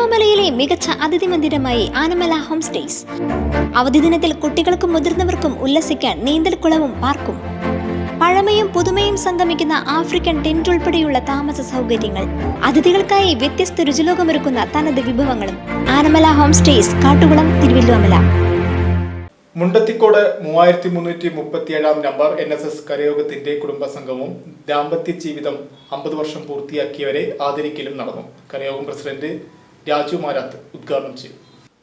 തിരുവല്ലോമലയിലെ മികച്ച അതിഥി മന്ദിരമായി Anamala home stays. അവധി ദിനത്തിൽ കുട്ടികൾക്കും മുതിർന്നവർക്കും ഉല്ലസിക്കാൻ നീന്തൽക്കുളവും പാർക്കും. പഴമയും പുതുമയും സംഗമിക്കുന്ന ആഫ്രിക്കൻ ടെന്റ് ഉൾപ്പെടെയുള്ള താമസ സൗകര്യങ്ങൾ. അതിഥികൾക്കായി വ്യത്യസ്ത രുചിലോകമൊരുക്കുന്ന തനത് വിഭവങ്ങളും. ആനമല ഹോം സ്റ്റേസ് കാട്ടുകുളം തിരുവല്ലോമല മുണ്ടത്തിക്കോട് മൂവായിരത്തി മുന്നൂറ്റി മുപ്പത്തിയേഴാം നമ്പർ എൻ എസ് എസ് കരയോഗത്തിന്റെ കുടുംബസംഘവും ദാമ്പത്യ ജീവിതം അമ്പത് വർഷം പൂർത്തിയാക്കിയവരെ ആദരിക്കലും നടന്നു. കരയോഗം പ്രസിഡന്റ് രാജു മാരാത്ത് ഉദ്ഘാടനം ചെയ്തു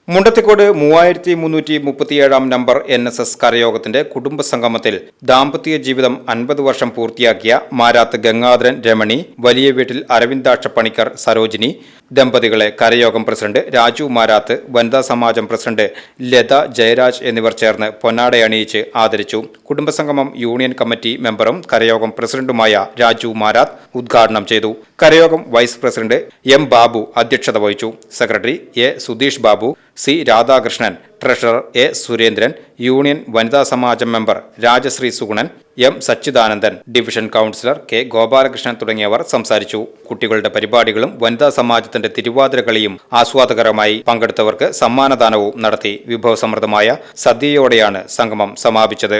മുണ്ടത്തിക്കോട് മൂവായിരത്തി മുന്നൂറ്റി മുപ്പത്തിയേഴാം നമ്പർ എൻ എസ് എസ് കരയോഗത്തിന്റെ കുടുംബസംഗമത്തിൽ ദാമ്പത്യ ജീവിതം അൻപത് വർഷം പൂർത്തിയാക്കിയ മാരാത്ത് ഗംഗാധരൻ രമണി വലിയ വീട്ടിൽ അരവിന്ദാക്ഷ പണിക്കർ സരോജിനി ദമ്പതികളെ കരയോഗം പ്രസിഡന്റ് രാജു മാരാത്ത് വനിതാ സമാജം പ്രസിഡന്റ് ലത ജയരാജ് എന്നിവർ ചേർന്ന് പൊന്നാടയണിയിച്ച് ആദരിച്ചു. കുടുംബസംഗമം യൂണിയൻ കമ്മിറ്റി മെമ്പറും കരയോഗം പ്രസിഡന്റുമായ രാജു മാരാത്ത് ഉദ്ഘാടനം ചെയ്തു. കരയോഗം വൈസ് പ്രസിഡന്റ് എം ബാബു അധ്യക്ഷത വഹിച്ചു. Secretary A Sudheesh Babu C Radhakrishnan treasurer A Surendran union വനിതാ സമാജം member Rajasree Sugunan M Sachidanandan division councillor K Gopalakrishnan തുടങ്ങിയവർ സംസാരിച്ചു. കുട്ടികളുടെ പരിപാടികളും വനിതാ സമാജത്തിന്റെ തിരുവാതിര കളിയും ആസ്വാദകരമായി പങ്കെടുത്തവർക്ക് സമ്മാനദാനവും നടത്തി. വിഭവസമൃദ്ധമായ സദ്യയോടെയാണ് സംഗമം സമാപിച്ചത്.